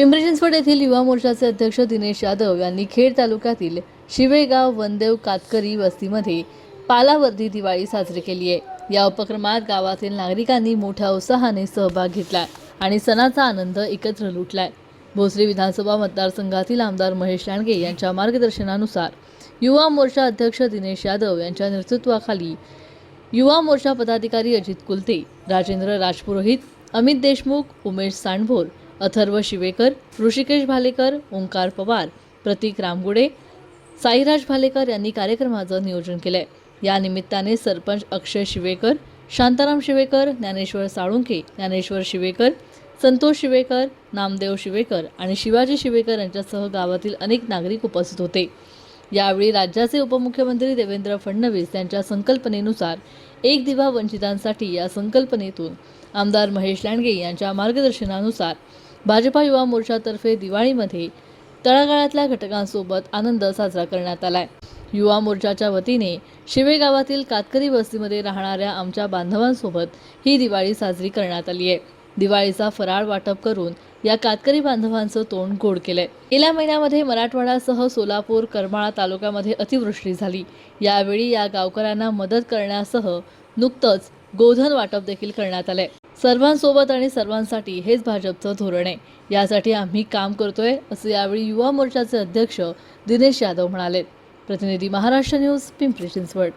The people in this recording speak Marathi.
पिंपरी चिंचवड येथील युवा मोर्चाचे अध्यक्ष दिनेश यादव यांनी खेड तालुक्यातील शिवेगाव वनदेव कातकरी वस्तीमध्ये पालावर्दी दिवाळी साजरी केली आहे. या उपक्रमात गावातील नागरिकांनी मोठ्या उत्साहाने सहभाग घेतला आणि सणाचा आनंद एकत्र लुटलाय. भोसरी विधानसभा मतदारसंघातील आमदार महेश लांडगे यांच्या मार्गदर्शनानुसार युवा मोर्चा अध्यक्ष दिनेश यादव यांच्या नेतृत्वाखाली युवा मोर्चा पदाधिकारी अजित कुलते राजेंद्र राजपुरोहित अमित देशमुख उमेश सांडभोर अथर्व शिवेकर ऋषिकेश भालेकर ओंकार पवार प्रतीक रामगुडे साईराज भालेकर यांनी कार्यक्रमाचं नियोजन केलंय. या निमित्ताने सरपंच अक्षय शिवेकर शांताराम शिवेकर ज्ञानेश्वर साळुंके ज्ञानेश्वर शिवेकर संतोष शिवेकर नामदेव शिवेकर आणि शिवाजी शिवेकर यांच्यासह गावातील अनेक नागरिक उपस्थित होते. यावेळी राज्याचे उपमुख्यमंत्री देवेंद्र फडणवीस यांच्या संकल्पनेनुसार एक दिवा वंचितांसाठी या संकल्पनेतून आमदार महेश लांडगे यांच्या मार्गदर्शनानुसार भाजपा युवा मोर्चातर्फे दिवाळीमध्ये तळागाळातल्या घटकांसोबत आनंद साजरा करण्यात आलाय. युवा मोर्चाच्या वतीने शिवे गावातील कातकरी वस्तीमध्ये राहणाऱ्या आमच्या बांधवांसोबत ही दिवाळी साजरी करण्यात आली आहे. दिवाळीचा फराळ वाटप करून या कातकरी बांधवांचं तोंड गोड केलंय. गेल्या महिन्यामध्ये मराठवाड्यासह सोलापूर करमाळा तालुक्यामध्ये अतिवृष्टी झाली. यावेळी या गावकऱ्यांना मदत करण्यासह नुकतंच गोधन वाटप देखील करण्यात आलंय. सर्वांसोबत आणि सर्वांसाठी हेच भाजपचं धोरण आहे. यासाठी आम्ही काम करतोय असं यावेळी युवा मोर्चाचे अध्यक्ष दिनेश यादव म्हणाले. प्रतिनिधी महाराष्ट्र न्यूज पिंपरी चिंचवड.